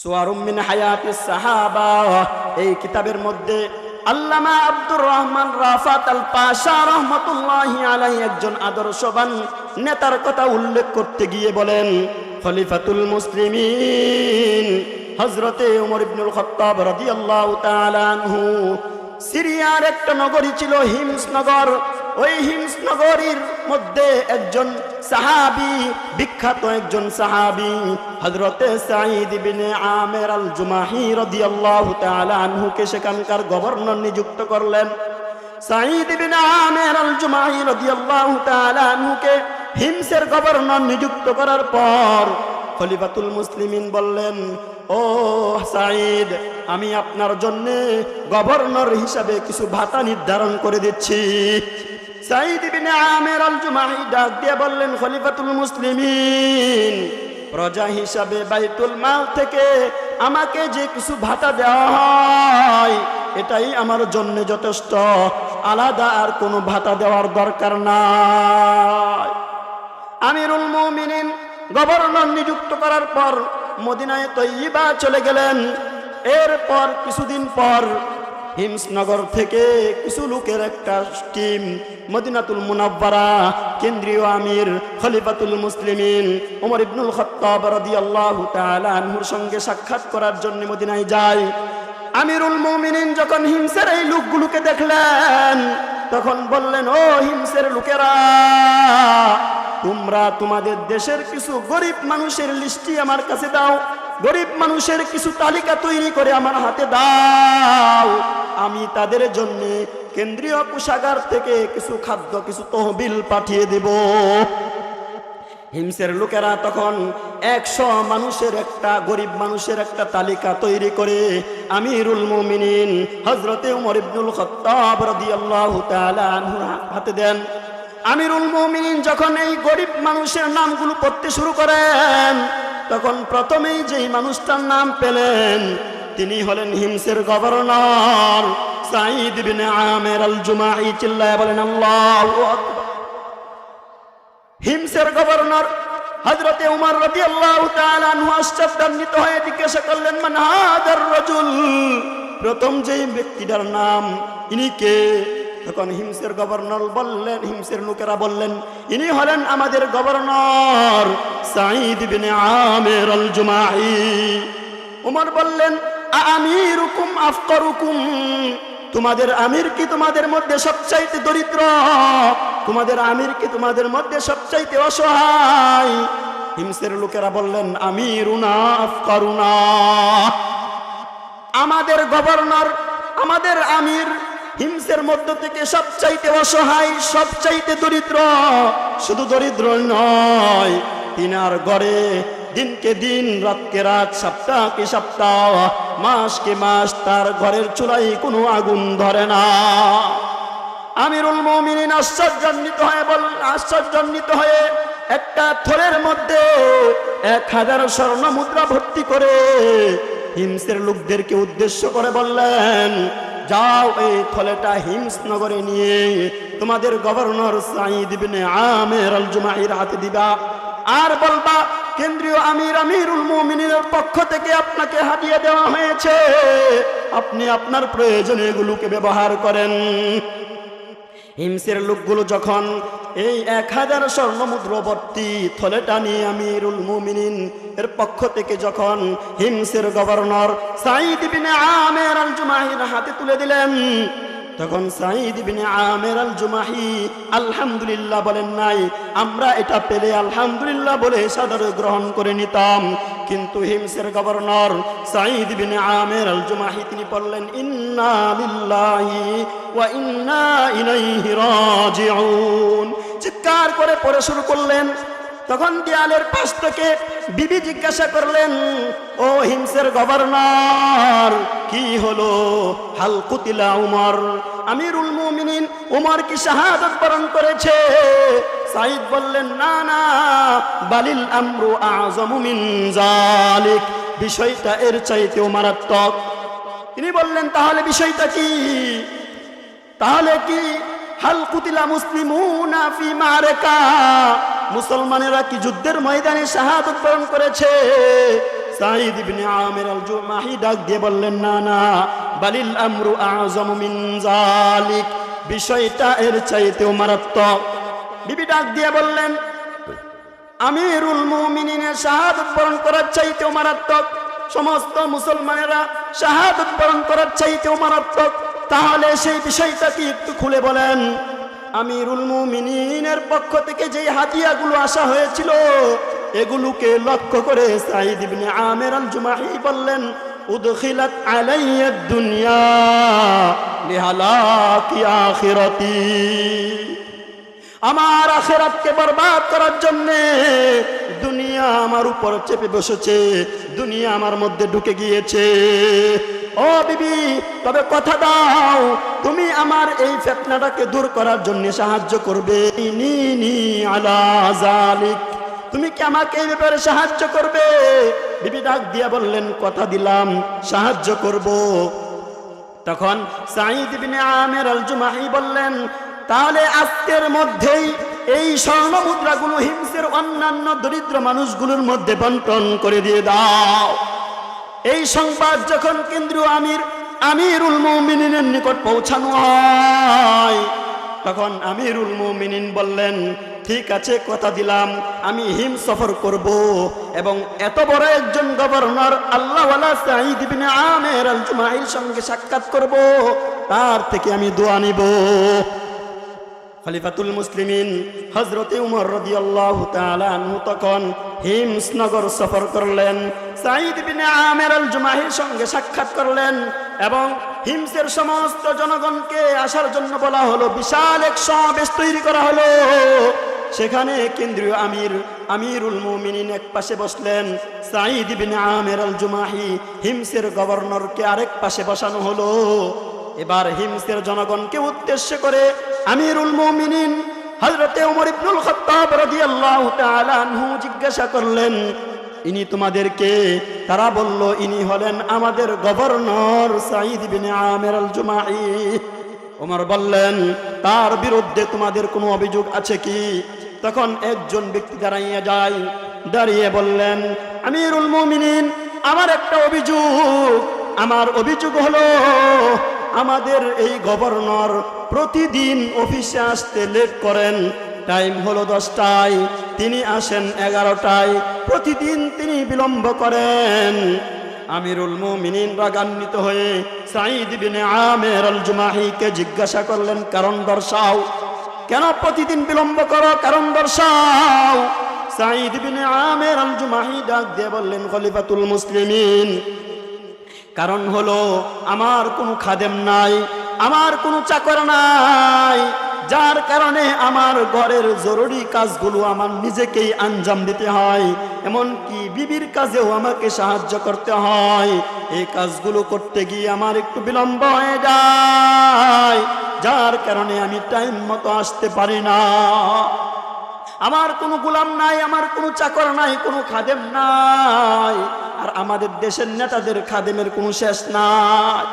সোয়ারুমিন হায়াতি সাহাবা। এই কিতাবের মধ্যে আল্লামা আব্দুর রহমান রাফাত আল পাশা রহমতুল্লাহ আলাই একজন আদর্শবান নেতার কথা উল্লেখ করতে গিয়ে বলেন, খলিফাতুল মুসলিমিন হজরতে উমর ইবনুল খত্তাব রাদিয়াল্লাহু তাআলা আনহু সিরিয়ার একটা নগরী ছিল হিমস নগর ওই হিমস নগরীর মধ্যে একজন সাহাবি, বিখ্যাত একজন সাহাবি হজরতে সাঈদ ইবনে আমের আল জুমাহি রাদিয়াল্লাহু তাআলা আনহুকে সেখানকার গভর্নর নিযুক্ত করলেন। সাঈদ আমের আল জুমাহি রাদিয়াল্লাহু তাআলা আনহুকে হিমসের গভর্নর নিযুক্ত করার পর খলিফাতুল মুসলিমিন বললেন, ও সাঈদ, আমি আপনার জন্য গভর্নর হিসাবে কিছু ভাতা নির্ধারণ করে দিচ্ছি। সাঈদ ইবনে আমের আল জুমাহি ডাক দিয়ে বললেন, খলিফাতুল মুসলিমিন, প্রজা হিসাবে বাইতুল মাল থেকে আমাকে যে কিছু ভাতা দেওয়া হয়, এটাই আমার জন্য যথেষ্ট। আলাদা আর কোনো ভাতা দেওয়ার দরকার নাই। আমিরুল মুমিনিন গভর্নর নিযুক্ত করার পর মদিনায় তৈবা চলে গেলেন। এরপর কিছুদিন পর হিমসনগর থেকে কিছু লোকের একটা টিম, মদিনাতুল মুনাব্বারা কেন্দ্রীয় আমির খলিফাতুল মুসলিমিন ওমর ইবনুল খত্তাব তাআলা আনহুর সঙ্গে সাক্ষাৎ করার জন্য মদিনায় যায়। আমিরুল মুমিনিন যখন হিমসের এই লোকগুলোকে দেখলেন, তখন বললেন, ও হিমসের লোকেরা তোমরা তোমাদের দেশের কিছু গরিব মানুষের লিস্টি আমার কাছে দাও। গরিব মানুষের কিছু তালিকা তৈরি করে আমার হাতে দাও। আমি তাদের জন্য কেন্দ্রীয় কোষাগার থেকে কিছু খাদ্য, কিছু তহবিল পাঠিয়ে দেব। হিমসের লোকেরা তখন একশো মানুষের একটা, গরিব মানুষের একটা তালিকা তৈরি করে আমিরুল মুমিনিন হজরতে উমর ইবনুল খত্তাব রাদিয়াল্লাহু তাআলা হাতে দেন। আমিরুল মুমিনিন যখন এই গরিব মানুষের নামগুলো পড়তে শুরু করেন, তখন প্রথমেই যেই মানুষটার নাম পেলেন, তিনি হলেন হিমসের গভর্নর সাঈদ বিন আমের আল জুমাই চিল্লায় বলেন, আল্লাহু হিমসের গভর্নর হজরতে উমর রবি আল্লাহ আশ্চর্যান্বিত হয়ে জিজ্ঞাসা করলেন, মান হাদার রজুল? প্রথম যেই ব্যক্তিটার নাম, ইনি কে? তখন হিমসের গভর্নর বললেন, হিমসের লোকেরা বললেন, ইনি হলেন আমাদের গভর্নর সাঈদ বিন আমের আল জুমাহি উমর বললেন আমিরুকুম আফকরুকুম। তোমাদের আমির কি তোমাদের মধ্যে সবচাইতে দরিদ্র? তোমাদের আমির কি তোমাদের মধ্যে সবচাইতে অসহায়? হিমসের লোকেরা বললেন, আমিরুনা আফকারুনা। আমাদের গভর্নর, আমাদের আমির হিমসের মধ্য থেকে সবচাইতে অসহায়, সবচাইতে দরিদ্র। শুধু দরিদ্র নয়, তিনার গড়ে দিনকে দিন, রাতকে রাত সপ্তাহকে সপ্তাহ, মাসকে মাস তার ঘরের চুলাই কোনো আগুন ধরে না। আমিরুল মমিনিন আশ্চর্যান্বিত হয়ে বল আশ্চর্যান্বিত হয়ে একটা থলের মধ্যে এক হাজার স্বর্ণ মুদ্রা ভর্তি করে হিমসের লোকদেরকে উদ্দেশ্য করে বললেন যাও এই থলেটা হিমস নগরে নিয়ে তোমাদের গভর্নর সাঈদ আমের আল জুমাইর হাতে দিবা। আর বলবা, কেন্দ্রীয় আমির আমিরুল মুমিনের পক্ষ থেকে আপনাকে হাতিয়ে দেওয়া হয়েছে। আপনি আপনার প্রয়োজনে ব্যবহার করেন। হিমসের লোকগুলো যখন এই এক হাজার স্বর্ণমুদ্রবর্তী থলেটা নিয়ে আমিরুল মুমিনিন। এর পক্ষ থেকে যখন হিমসের গভর্নর সাঈদ বিন আমের আল জুমাহির হাতে তুলে দিলেন, তখন সাঈদ বিন আমের আল জুমাহি আলহামদুলিল্লাহ বলেন নাই, আমরা এটা পেলে আলহামদুলিল্লাহ বলে সাদর গ্রহণ করে নিতাম। কিন্তু হিমসের গভর্নর সাঈদ বিন আমের আল জুমাহি তিনি বললেন, ইন্না ইন্না চিৎকার করে পড়ে শুরু করলেন। তখন দেয়ালের পাশ থেকে বিবি জিজ্ঞাসা করলেন, ও হিংসের গভর্নর, কি হলো? হালকুতিলা উমর, আমিরুল মুমিনিন উমর কি শাহাদত বরণ করেছে। সাইদ বললেন, না না, বালিল আমরু আজমু মিন জালিক বিষয়টা এর চাইতেও মারাত্মক। তিনি বললেন, তাহলে বিষয়টা কি? তাহলে কি? হাল কুতিলা মুসলিমুনা ফি মুসলমানেরা কি যুদ্ধের ময়দানে বরণ করেছে? দিয়ে বললেন, না না, বালিল মিন জালিক বিষয়টা এর চাইতেও মারাত্মক। বিবি ডাক দিয়ে বললেন, আমিরুল মুমিনিনের শাহাদত বরণ করার চাইতেও মারাত্মক সমস্ত মুসলমানেরা শাহাদত বরণ করার চাইতেও মারাত্মক তাহলে সেই বিষয়টা কি একটু খুলে বলেন? আমিরুল মুমিনিনের পক্ষ থেকে যেই হাতিয়াগুলো আসা হয়েছিল, এগুলোকে লক্ষ্য করে সাইদ ইবনে আমের আল জুমাহি বললেন, উদখিলাত আলাইয়া দুনিয়া লিহালাকি আখিরাতি। আমার আখেরাতকে বরবাদ করার জন্য দুনিয়া আমার উপর চেপে বসেছে, দুনিয়া আমার মধ্যে ঢুকে গিয়েছে। ও বিবি, তবে কথা দাও, তুমি আমার এই ফেতনাটাকে দূর করার জন্য সাহায্য করবে। তুমি কি আমাকে এই ব্যাপারে সাহায্য করবে? বিবি ডাক দিয়া বললেন, কথা দিলাম, সাহায্য করব। তখন সাঈদ বিন আমের আল জুমাহি বললেন তাহলে আজকের মধ্যেই এই স্বর্ণ মুদ্রাগুলো হিংসের অন্যান্য দরিদ্র মানুষগুলোর মধ্যে বন্টন করে দিয়ে দাও। এই সংবাদ যখন কেন্দ্রীয় আমির, আমিরুল মৌমিনের নিকট পৌঁছানো হয়, তখন আমিরুল মৌমিনিন বললেন, ঠিক আছে, কথা দিলাম, আমি হিম সফর করব এবং এত বড় একজন গভর্নর ইবনে আমের আল জুমাইল সঙ্গে সাক্ষাৎ করব, তার থেকে আমি দোয়া নিব। খলিফাতুল মুসলিমিন হজরতে উমর তাআলা আনহু তখন হিমসনগর সফর করলেন। সাঈদ বিন আমের আল জুমাহির সঙ্গে সাক্ষাৎ করলেন এবং হিমসের সমস্ত জনগণকে আসার জন্য বলা হলো, বিশাল এক সমাবেশ তৈরি করা হলো। সেখানে কেন্দ্রীয় আমির, আমিরুল মুমিনিন এক পাশে বসলেন। সাঈদ বিন আমের আল জুমাহি হিমসের গভর্নরকে আরেক পাশে বসানো হলো। এবার হিমসের জনগণকে উদ্দেশ্য করে আমিরুল মুমিনিন হজরতে ওমর ইবনুল খাত্তাব রাদিয়াল্লাহু তাআলা আনহু জিজ্ঞাসা করলেন, ইনি তোমাদেরকে? তারা বলল, ইনি হলেন আমাদের governor Saeed ibn Amir al Jumahi Omar বললেন, তার বিরুদ্ধে তোমাদের কোনো অভিযোগ আছে কি? তখন একজন ব্যক্তি দাঁড়াইয়া যায়, দাঁড়িয়ে বললেন, আমিরুল মুমিনিন, আমার একটা অভিযোগ। আমার অভিযোগ হলো আমাদের এই গভর্নর প্রতিদিন অফিসে আসতে লেট করেন। টাইম হলো দশটায়, তিনি আসেন এগারোটায়। প্রতিদিন তিনি বিলম্ব করেন। আমিরুল মুমিনিন রাগান্বিত হয়ে সাঈদ বিন আমের আল জুমাহিকে জিজ্ঞাসা করলেন, কারণ দর্শাও? কেন প্রতিদিন বিলম্ব করো? কারণ দর্শাও? সাঈদ বিন আমের আল জুমাহি ডাক দিয়ে বললেন, খলিফাতুল মুসলিমিন। কারণ হলো আমার কোনো খাদেম নাই, আমার কোনো চাকর নাই। যার কারণে আমার ঘরের জরুরি কাজগুলো আমার নিজেকেই আঞ্জাম দিতে হয়, এমনকি বিবির কাজেও আমাকে সাহায্য করতে হয়। এই কাজগুলো করতে গিয়ে আমার একটু বিলম্ব হয়ে যায়, যার কারণে আমি টাইম মতো আসতে পারি না। আমার কোনো গোলাম নাই, আমার কোনো চাকর নাই, কোনো খাদেম নাই, আর আমাদের দেশের নেতাদের খাদেমের কোনো শেষ নাই।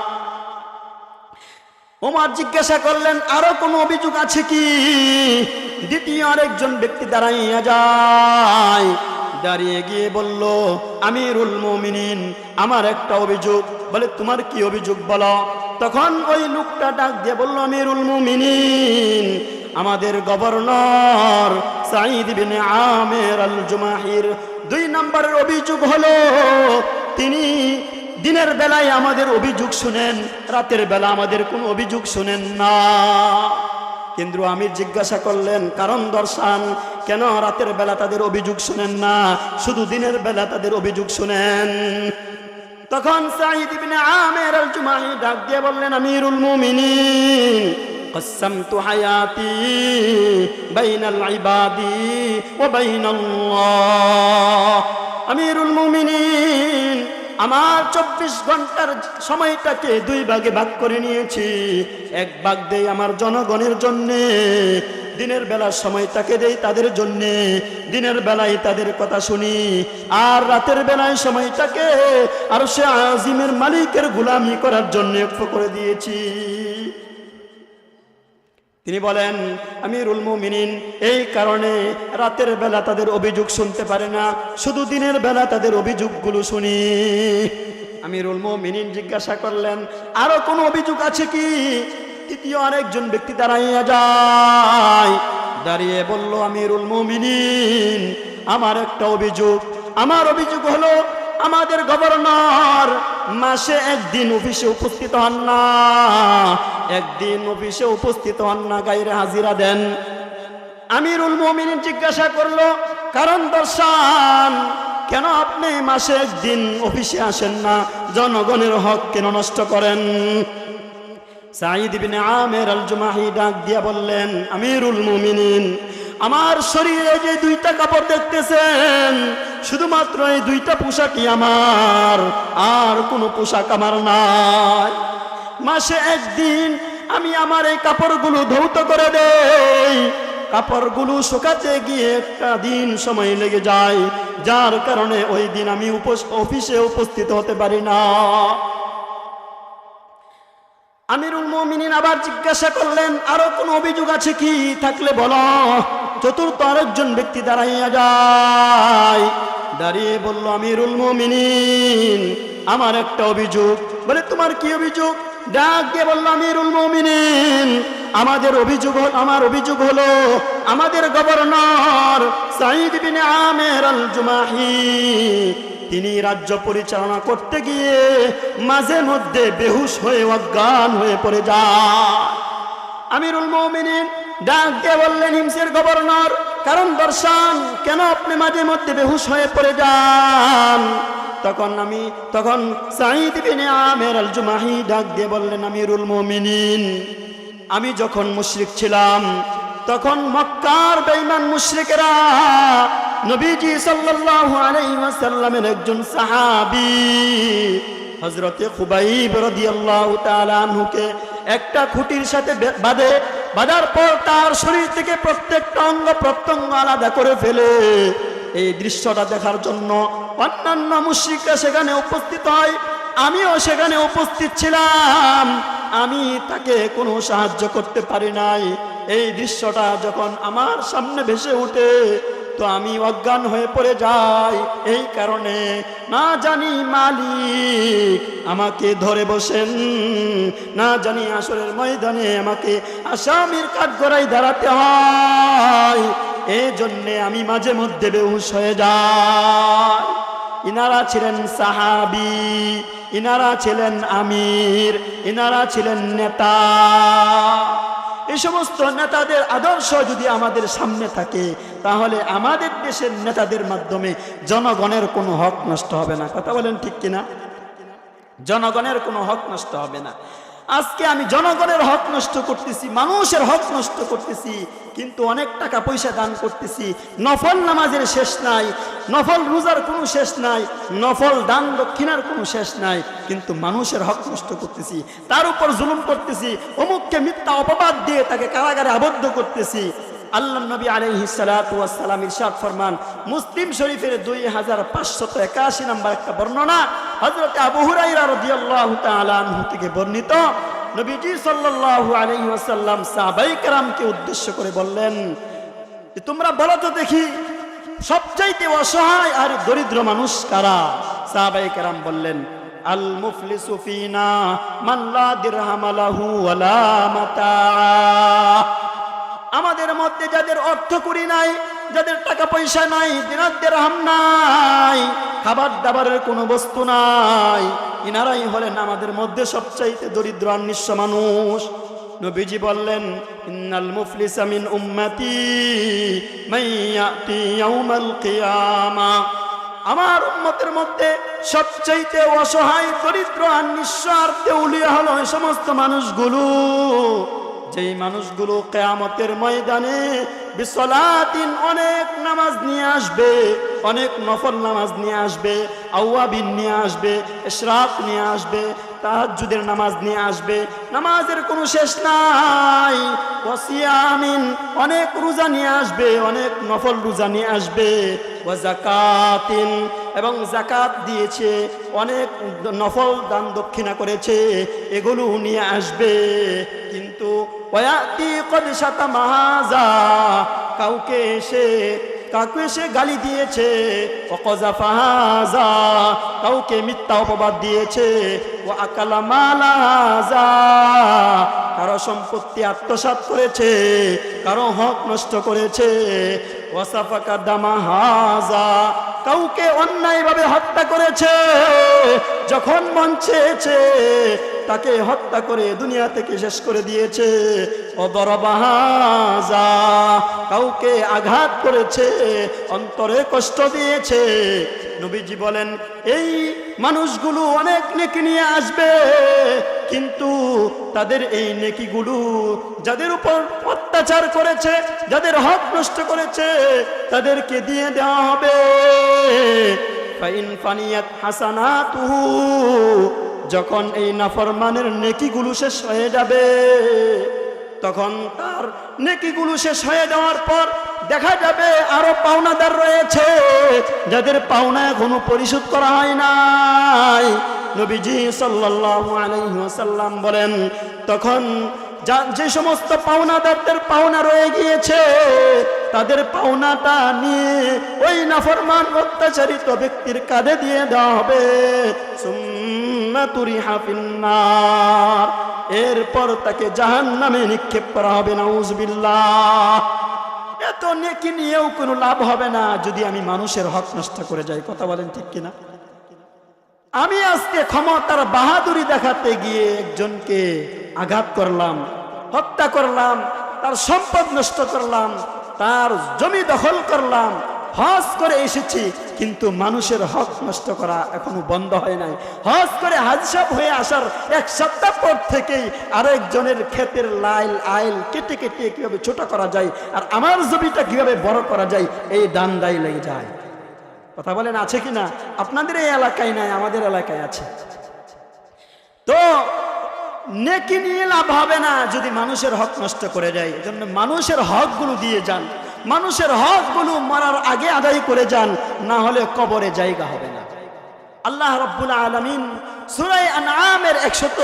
ওমার জিজ্ঞাসা করলেন, আরও কোনো অভিযোগ আছে কি? দ্বিতীয় আরেকজন ব্যক্তি দাঁড়াইয়া যায়, দাঁড়িয়ে গিয়ে বলল, আমিরুল মমিনিন, আমার একটা অভিযোগ। বলে, তোমার কি অভিযোগ বলো? তখন ওই লোকটা ডাক দিয়ে বলল, আমিরুল মুমিনিন, আমাদের গভর্নর সাঈদ বিন আমের আল জুমাহির দুই নম্বরের অভিযোগ হলো, তিনি দিনের বেলায় আমাদের অভিযোগ শুনেন, রাতের বেলা আমাদের কোনো অভিযোগ শুনেন না। কেন্দ্র আমি জিজ্ঞাসা করলেন, কারণ দর্শান, কেন রাতের বেলা তাদের অভিযোগ শুনেন না? শুধু দিনের বেলা তাদের অভিযোগ শুনেন। তখন সাঈদ ইবনে আমের আল জুমাহি ডাক দিয়ে বললেন, আমিরুল মুমিনিন قسمت حياتي بين العباد وبين الله আমিরুল মুমিনিন আমার চব্বিশ ঘন্টার সময়টাকে দুই ভাগে ভাগ করে নিয়েছি এক ভাগ দেই আমার জনগণের জন্যে দিনের বেলার সময়টাকে দেই তাদের জন্যে দিনের বেলায় তাদের কথা শুনি আর রাতের বেলায় সময়টাকে আর সে আজিমের মালিকের গুলামি করার জন্য করে দিয়েছি তিনি বলেন, আমিরুল মুমিনিন, এই কারণে রাতের বেলা তাদের অভিযোগ শুনতে পারে না। শুধু দিনের বেলা তাদের অভিযোগগুলো শুনি। আমিরুল মুমিনিন জিজ্ঞাসা করলেন, আরও কোনো অভিযোগ আছে কি? তৃতীয় আরেকজন ব্যক্তি দাঁড়াইয়া যায়, দাঁড়িয়ে বলল, আমিরুল মুমিনিন, আমার একটা অভিযোগ। আমার অভিযোগ হলো আমাদের গভর্নর মাসে একদিন অফিসে উপস্থিত হন না। একদিন অফিসে উপস্থিত হন না গাইরে হাজিরা দেন। আমিরুল মমিন জিজ্ঞাসা করল, কারণ দর্শান, কেন আপনি মাসে একদিন অফিসে আসেন না? জনগণের হক কেন নষ্ট করেন? সাঈদ ইবনে আমের আল জুমাহি ডাক দিয়া বললেন, আমিরুল মুমিনিন আমার শরীরে যে দুইটা কাপড় দেখতেছেন, শুধুমাত্র এই দুইটা পোশাকই আমার, আর কোনো পোশাক আমার নাই। মাসে একদিন আমি আমার এই কাপড়গুলো ধৌত করে দেই। কাপড়গুলো শুকাতে গিয়ে একটা দিন সময় লেগে যায়, যার কারণে ওই দিন আমি অফিসে উপস্থিত হতে পারি না। আমিরুল মমিনিন আবার জিজ্ঞাসা করলেন, আরও কোনো অভিযোগ আছে কি? থাকলে বলো। চতুর্থ আরেকজন ব্যক্তি দাঁড়াইয়া যায়, দাঁড়িয়ে বলল, আমিরুল মমিনিন, আমার একটা অভিযোগ। বলে, তোমার কি অভিযোগ? ডাক দিয়ে বলল, আমিরুল মমিনিন, আমাদের অভিযোগ আমার অভিযোগ হলো, আমাদের গভর্নর সাইদ বিন আমের আল জুমাহি তিনি রাজ্য পরিচালনা করতে গিয়ে মাঝে মধ্যে বেহুশ হয়ে, অজ্ঞান হয়ে পড়ে যায়। আমিরুল মৌমিনিন ডাক দিয়ে বললেন, হিমসের গভর্নর, কারণ দর্শন, কেন আপনি মাঝে মধ্যে বেহুশ হয়ে পড়ে যান? তখন আমি, তখন সাঈদ বিনে আমের আল জুমাহি ডাক দিয়ে বললেন, আমিরুল মৌমিনিন, আমি যখন মুশরিক ছিলাম তখন মক্কার বেঈমান মুশরিকেরা নবীজি সাল্লাল্লাহু আলাইহি ওয়াসাল্লামের একজন সাহাবী হযরতে খুবাইব রাদিয়াল্লাহু তাআলা আনহুকে একটা খুঁটির সাথে বাঁধে, বাঁধার পর তার শরীর থেকে প্রত্যেকটা অঙ্গ প্রত্যঙ্গ আলাদা করে ফেলে। এই দৃশ্যটা দেখার জন্য অন্যান্য মুশরিকরা সেখানে উপস্থিত হয়, আমিও সেখানে উপস্থিত ছিলাম। আমি তাকে কোনো সাহায্য করতে পারি নাই। এই দৃশ্যটা যখন আমার সামনে ভেসে উঠে, তো আমি অজ্ঞান হয়ে পড়ে যাই। এই কারণে না জানি মালিক আমাকে ধরে বসেন, না জানি আসরের ময়দানে আমাকে আসামির কাজ কাঠগড়াই দাঁড়াতে হয়। এই জন্যে আমি মাঝে মধ্যে বেহুশ হয়ে যাই। ইনারা ছিলেন সাহাবি, ইনারা ছিলেন আমির, ইনারা ছিলেন নেতা। এই সমস্ত নেতাদের আদর্শ যদি আমাদের সামনে থাকে, তাহলে আমাদের দেশের নেতাদের মাধ্যমে জনগণের কোনো হক নষ্ট হবে না। কথা বলেন ঠিক কিনা? জনগণের কোনো হক নষ্ট হবে না। আজকে আমি জনগণের হক নষ্ট করতেছি, মানুষের হক নষ্ট করতেছি, কিন্তু অনেক টাকা পয়সা দান করতেছি। নফল নামাজের শেষ নাই, নফল রোজার কোনো শেষ নাই, নফল দান দক্ষিণার কোনো শেষ নাই, কিন্তু মানুষের হক নষ্ট করতেছি। তার উপর জুলুম করতেছি, অমুককে মিথ্যা অপবাদ দিয়ে তাকে কারাগারে আবদ্ধ করতেছি। আল্লাহ নবী আলাইহি সালাম ইরশাদ ফরমান, মুসলিম শরীফের দুই হাজার পাঁচশত একাশি নাম্বার একটা বর্ণনা হজরত আবু হুরাইরা রাদিয়াল্লাহু তাআলা আনহু থেকে বর্ণিত নবীজি সাল্লাল্লাহু আলাইহি ওয়াসাল্লাম সাহাবাই কেরামকে উদ্দেশ্য করে বললেন যে, তোমরা বলো তো দেখি, সবচাইতে অসহায় আর দরিদ্র মানুষ কারা? সাহাবাই কেরাম বললেন, আল মুফলিসু ফিনা মান লা দিরহাম লাহু ওয়ালা মাতা। আমাদের মধ্যে যাদের অর্থ করি নাই, যাদের টাকা পয়সা নাই দিনাদের হাম নাই, খাবার দাবারের কোনো বস্তু নাই, ইনারাই হলেন আমাদের মধ্যে সবচাইতে দরিদ্র আর নিঃস্ব মানুষ। নবীজি বললেন, ইন্নাল মুফলিসা মিন উম্মতি মাইয়াতি ইয়াউমাল কিয়ামা। আমার উম্মতের মধ্যে সবচাইতে অসহায়, দরিদ্র আর নিঃস্ব আর দেউলিয়া হলো এই সমস্ত মানুষগুলো। যেই মানুষগুলো কেয়ামতের ময়দানে বিসলাতিন অনেক নামাজ নিয়ে আসবে, অনেক নফল নামাজ নিয়ে আসবে আউয়াবিন নিয়ে আসবে ইশরাক নিয়ে আসবে, তাহাজ্জুদের নামাজ নিয়ে আসবে, নামাজের কোনো শেষ নাই ওসিয়ামিন অনেক রোজা নিয়ে আসবে, অনেক নফল রোজা নিয়ে আসবে ও জাকাতিন এবং জাকাত দিয়েছে, অনেক নফল দান দক্ষিণা করেছে এগুলো নিয়ে আসবে, কিন্তু ওয়াতি কদ শাতামাহাজা কাউকে এসে, কাউকে সে গালি দিয়েছে অকজাফাহাজা কাউকে মিথ্যা অপবাদ দিয়েছে ও আকালা মালাজা কারও সম্পত্তি আত্মসাত করেছে, কারও হক নষ্ট করেছে ওয়াসাফাকা দামাহাজা কাউকে অন্যায়ভাবে হত্যা করেছে, যখন মন চেয়েছে, তাকে হত্যা করে দুনিয়া থেকে শেষ করে দিয়েছে। অদরবাহাজা কাউকে আঘাত করেছে, অন্তরে কষ্ট দিয়েছে নবীজি বলেন, এই মানুষগুলো অনেক নেকি নিয়ে আসবে, কিন্তু তাদের এই নেকিগুলো যাদের উপর অত্যাচার করেছে, যাদের হক নষ্ট করেছে, তাদেরকে দিয়ে দেওয়া হবে। যখন এই নাফরমানের নেকিগুলো শেষ হয়ে যাবে, তখন তার নেকিগুলো শেষ হয়ে যাওয়ার পর দেখা যাবে আরও পাওনাদার রয়েছে। যাদের পাওনা এখনও পরিশোধ করা হয় নাই। নবীজি সাল্লাল্লাহু বলেন, তখন যা- সমস্ত পাওনাদারদের পাওনা রয়ে গিয়েছে, তাদের পাওনাটা নিয়ে ওই নাফরমান, অত্যাচারিত ব্যক্তির কাঁধে দিয়ে দেওয়া হবে। সুম্মা তুরিহা ফিন্নার। এরপর তাকে জাহান নামে নিক্ষেপ করা হবে না নাউজবিল্লাহ। এত নেকি নিয়েও কোনো লাভ হবে না যদি আমি মানুষের হক নষ্ট করে যাই, কথা বলেন ঠিক কিনা? আমি আজকে ক্ষমতার বাহাদুরি দেখাতে গিয়ে একজনকে আঘাত করলাম, হত্যা করলাম, তার সম্পদ নষ্ট করলাম, তার জমি দখল করলাম হজ করে এসেছি, কিন্তু মানুষের হক নষ্ট করা এখনও বন্ধ হয় নাই। হজ করে হাজসাব হয়ে আসার এক সপ্তাহ পর থেকেই আরেকজনের ক্ষেতের লাইল আইল কেটে কেটে কীভাবে ছোট করা যায় আর আমার জমিটা কীভাবে বড় করা যায়, এই দান দায় লেগে যায়। কথা বলেন, আছে কি না? আপনাদের এই এলাকায় নাই, আমাদের এলাকায় আছে। তো নেকি নিয়ে লাভ হবে না যদি মানুষের হক নষ্ট করে যায় এজন্য মানুষের হকগুলো দিয়ে যান। মানুষের হকগুলো মারার আগে আদায় করে যান, না হলে কবরে জায়গা হবে না। আল্লাহ রব্বুল আলমিন সুরাই আনামের একশত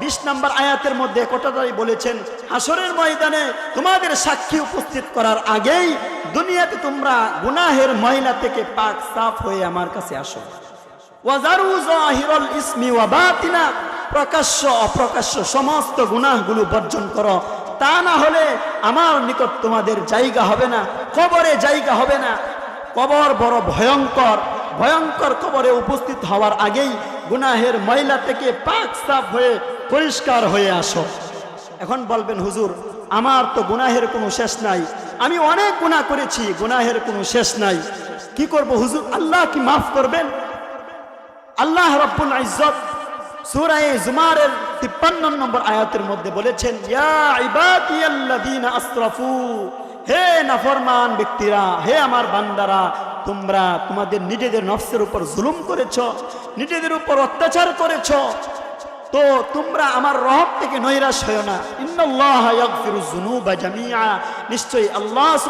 বিশ নম্বর আয়াতের মধ্যে কটাটাই বলেছেন হাসরের ময়দানে তোমাদের সাক্ষী উপস্থিত করার আগেই দুনিয়াতে তোমরা গুনাহের ময়লা থেকে পাক সাফ হয়ে আমার কাছে আসো। প্রকাশ্য অপ্রকাশ্য সমস্ত গুনাহগুলো বর্জন করো। তা না হলে আমার নিকট তোমাদের জায়গা হবে না, কবরে জায়গা হবে না। কবর বড় ভয়ঙ্কর ভয়ঙ্কর কবরে উপস্থিত হওয়ার আগেই গুনাহের ময়লা থেকে পাক সাফ হয়ে পরিষ্কার হয়ে আসো। এখন বলবেন, হুজুর, আমার তো গুনাহের কোনো শেষ নাই। আমি অনেক গুনাহ করেছি, গুনাহের কোনো শেষ নাই। কি করব হুজুর? আল্লাহ কি মাফ করবেন? আল্লাহ রব্বুল ইজ্জত সূরা জুমারের 53 নম্বর আয়াতের মধ্যে বলেছেন আসরাফু, হে নাফরমান ব্যক্তিরা, হে আমার বান্দারা, তোমরা তোমাদের নিজেদের নফসের উপর জুলুম করেছ, নিজেদের উপর অত্যাচার করেছ। তো তোমরা আমার রহম থেকে নৈরাশ হয়েও না। জামিআ। নিশ্চয়ই আল্লাহ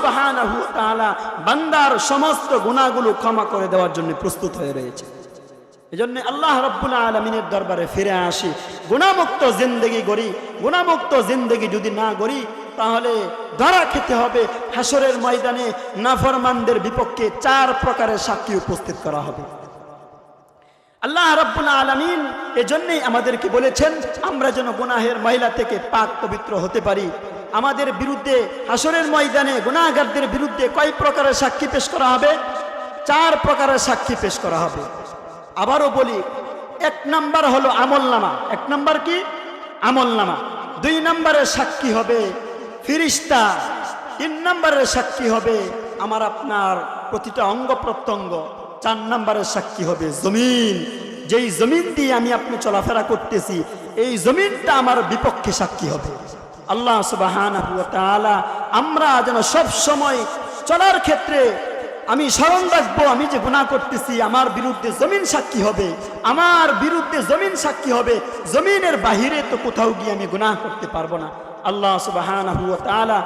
তাআলা বান্দার সমস্ত গুনাহগুলো ক্ষমা করে দেওয়ার জন্য প্রস্তুত হয়ে রয়েছে। এজন্য আল্লাহ রব্বুল আলমিনের দরবারে ফিরে আসি। গুণামুক্ত জিন্দগি গড়ি গুণামুক্ত জিন্দগি যদি না গড়ি তাহলে ধরা খেতে হবে। হাসরের ময়দানে নাফরমানদের বিপক্ষে চার প্রকারের সাক্ষী উপস্থিত করা হবে। আল্লাহ রব্বুল আলমিন এজন্যই আমাদেরকে বলেছেন, আমরা যেন গুনাহের মহিলা থেকে পাক পবিত্র হতে পারি। আমাদের বিরুদ্ধে হাসরের ময়দানে গুনাহগারদের বিরুদ্ধে কয় প্রকারের সাক্ষী পেশ করা হবে? চার প্রকারের সাক্ষী পেশ করা হবে। আবারও বলি, এক নাম্বার হলো আমল নামা এক নাম্বার কি? আমল নামা দুই নম্বরের সাক্ষী হবে ফিরিস্তা। তিন নম্বরের সাক্ষী হবে আমার আপনার প্রতিটা অঙ্গ প্রত্যঙ্গ। চার নম্বরের সাক্ষী হবে জমিন। যেই জমিন দিয়ে আমি আপনি চলাফেরা করতেছি, এই জমিনটা আমার বিপক্ষে সাক্ষী হবে। আল্লাহ তাআলা আমরা যেন সব সময় চলার ক্ষেত্রে আমি স্মরণ রাখব, আমি যে গুণা করতেছি, আমার বিরুদ্ধে জমিন সাক্ষী হবে, আমার বিরুদ্ধে জমিন সাক্ষী হবে, জমিনের বাহিরে তো কোথাও গিয়ে আমি গুণা করতে পারব না। আল্লাহ তাআলা